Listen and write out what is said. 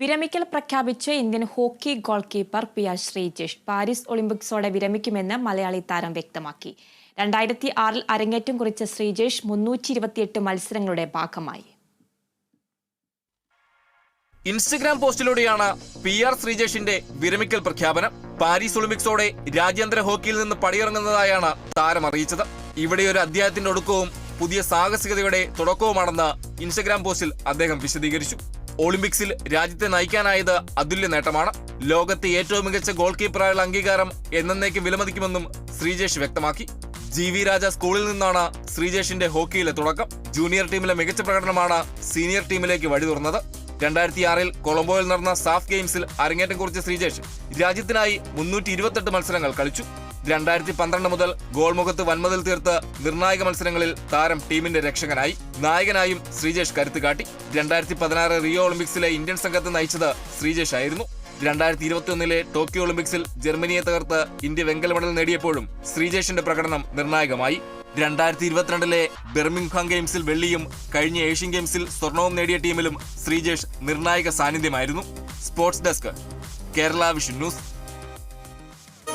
വിരമിക്കൽ പ്രഖ്യാപിച്ച് Indian hockey goalkeeper P R Sreejesh Paris ഒളിമ്പിക്സോടെ വിരമിക്കുമെന്ന് മലയാളി താരം വ്യക്തമാക്കി. രണ്ടായിരത്തി ആറിൽ അരങ്ങേറ്റം കുറിച്ച ശ്രീജേഷ് മുന്നൂറ്റി ഇരുപത്തിയെട്ട് മത്സരങ്ങളുടെ ഭാഗമായി. ഇൻസ്റ്റഗ്രാം പോസ്റ്റിലൂടെയാണ് പി ആർ ശ്രീജേഷിന്റെ വിരമിക്കൽ പ്രഖ്യാപനം. പാരീസ് ഒളിമ്പിക്സോടെ രാജ്യാന്തര ഹോക്കിയിൽ നിന്ന് പടിയിറങ്ങുന്നതായാണ് താരം അറിയിച്ചത്. ഇവിടെ ഒരു അധ്യായത്തിന്റെ ഒടുക്കവും പുതിയ സാഹസികതയുടെ തുടക്കവുമാണെന്ന് ഇൻസ്റ്റഗ്രാം പോസ്റ്റിൽ അദ്ദേഹം വിശദീകരിച്ചു. ഒളിമ്പിക്സിൽ രാജ്യത്തെ നയിക്കാനായത് അതുല്യ നേട്ടമാണ്. ലോകത്തെ ഏറ്റവും മികച്ച ഗോൾ കീപ്പറായുള്ള അംഗീകാരം എന്നേക്കും വിലമതിക്കുമെന്നും ശ്രീജേഷ് വ്യക്തമാക്കി. ജി വി രാജ സ്കൂളിൽ നിന്നാണ് ശ്രീജേഷിന്റെ ഹോക്കിയിലെ തുടക്കം. ജൂനിയർ ടീമിലെ മികച്ച പ്രകടനമാണ് സീനിയർ ടീമിലേക്ക് വഴി തുറന്നത് രണ്ടായിരത്തി ആറിൽ കൊളംബോയിൽ നടന്ന സാഫ് ഗെയിംസിൽ അരങ്ങേറ്റം കുറിച്ച ശ്രീജേഷ് രാജ്യത്തിനായി മുന്നൂറ്റി മത്സരങ്ങൾ കളിച്ചു. രണ്ടായിരത്തി പന്ത്രണ്ട് മുതൽ ഗോൾമുഖത്ത് വൻമതിൽ തീർത്ത് നിർണായക മത്സരങ്ങളിൽ താരം ടീമിന്റെ രക്ഷകനായി നായകനായും ശ്രീജേഷ് കരുത്ത് കാട്ടി രണ്ടായിരത്തി പതിനാറ് റിയോ ഒളിമ്പിക്സിലെ ഇന്ത്യൻ സംഘത്തെ നയിച്ചത് ശ്രീജേഷ് ആയിരുന്നു. രണ്ടായിരത്തി ഇരുപത്തിയൊന്നിലെ ടോക്കിയോ ഒളിമ്പിക്സിൽ ജർമ്മനിയെ തകർത്ത് ഇന്ത്യ വെങ്കല മെഡൽ നേടിയപ്പോഴും ശ്രീജേഷിന്റെ പ്രകടനം നിർണായകമായി. രണ്ടായിരത്തി ഇരുപത്തിരണ്ടിലെ ബെർമിംഗ്ഹാം ഗെയിംസിൽ വെള്ളിയും കഴിഞ്ഞ ഏഷ്യൻ ഗെയിംസിൽ സ്വർണവും നേടിയ ടീമിലും ശ്രീജേഷ് നിർണായക സാന്നിധ്യമായിരുന്നു. Sports desk Kerala vision news.